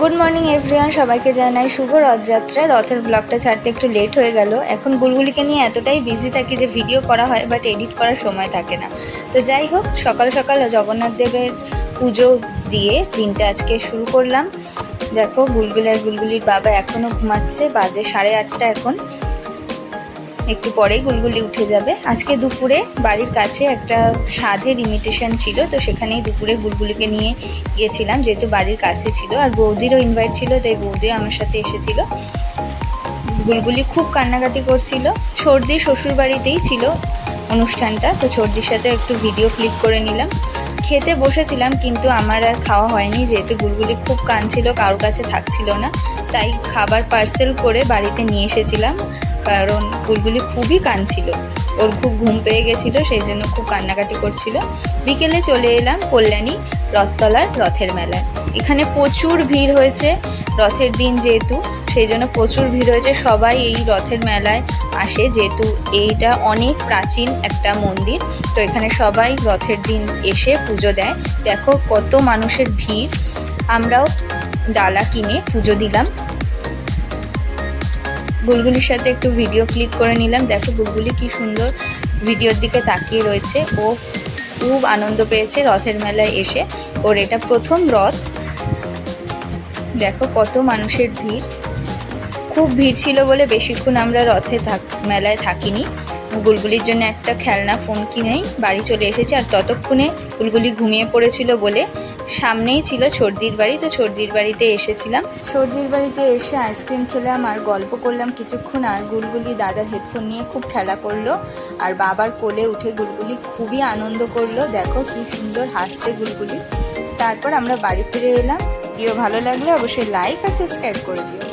Good morning everyone সবাইকে জানাই শুভ রথযাত্রা। রথের ব্লগটা ছাড়তে একটু লেট হয়ে গেল। এখন গুলগুলিকে নিয়ে এতটাই বিজি থাকি যে ভিডিও করা হয় বাট এডিট করার সময় থাকে না। তো যাই হোক, সকাল সকাল জগন্নাথ দেবের পুজো দিয়ে দিনটা আজকে শুরু করলাম। দেখো গুলগুলি আর গুলগুলির বাবা এখনও ঘুমাচ্ছে, বাজে সাড়ে আটটা এখন। একটু পরেই গুলগুলি উঠে যাবে। আজকে দুপুরে বাড়ির কাছে একটা সাধের ইমিটেশন ছিল, তো সেখানেই দুপুরে গুলগুলিকে নিয়ে গিয়েছিলাম, যেহেতু বাড়ির কাছে ছিল। আর বৌদিরও ইনভাইট ছিল, তাই বৌদিও আমার সাথে এসেছিল। গুলগুলি খুব কান্নাকাটি করছিল। সর্দি শ্বশুর বাড়িতেই ছিল অনুষ্ঠানটা, তো সর্দির সাথে একটু ভিডিও ক্লিক করে নিলাম। খেতে বসেছিলাম, কিন্তু আমার আর খাওয়া হয়নি, যেহেতু গুলগুলি খুব কাঁদছিল কারোর কাছে থাকছিল না। তাই খাবার পার্সেল করে বাড়িতে নিয়ে এসেছিলাম। কারণ বুলবুলি খুবই কাঁদছিল। ওর খুব ঘুম পেয়ে গেছিল, সেই জন্য খুব কান্নাকাটি করছিল। বিকেলে চলে এলাম কল্যাণী রথতলার রথের মেলায়। এখানে প্রচুর ভিড় হয়েছে রথের দিন যেহেতু, সেই জন্য প্রচুর ভিড় হয়েছে। সবাই এই রথের মেলায় আসে, যেহেতু এইটা অনেক প্রাচীন একটা মন্দির। তো এখানে সবাই রথের দিন এসে পুজো দেয়। দেখো কত মানুষের ভিড়। আমরাও ডালা কিনে পুজো দিলাম। বুলবুলির সাথে একটু ভিডিও ক্লিক করে নিলাম। দেখো গুলগুলি কি সুন্দর ভিডিওর দিকে তাকিয়ে রয়েছে। ও খুব আনন্দ পেয়েছে রথের মেলায় এসে। ওর এটা প্রথম রথ। দেখো কত মানুষের ভিড়। খুব ভিড় ছিল বলে বেশিক্ষণ আমরা রথে থাক, মেলায় থাকিনি। গুলগুলির জন্য একটা খেলনা, ফোন কিনেই বাড়ি চলে এসেছে। আর ততক্ষণে গুলগুলি ঘুমিয়ে পড়েছিল বলে সামনেই ছিল সর্দির বাড়ি। তো সর্দির বাড়িতে এসেছিলাম। সর্দির বাড়িতে এসে আইসক্রিম খেলাম, আর গল্প করলাম কিছুক্ষণ। আর গুলগুলি দাদার হেডফোন নিয়ে খুব খেলা করল। আর বাবার কোলে উঠে গুলগুলি খুবই আনন্দ করল। দেখো কি সুন্দর হাসছে গুলগুলি তারপর আমরা বাড়ি ফিরে এলাম। ভিডিও ভালো লাগলে অবশ্যই লাইক আর সাবস্ক্রাইব করে দিও।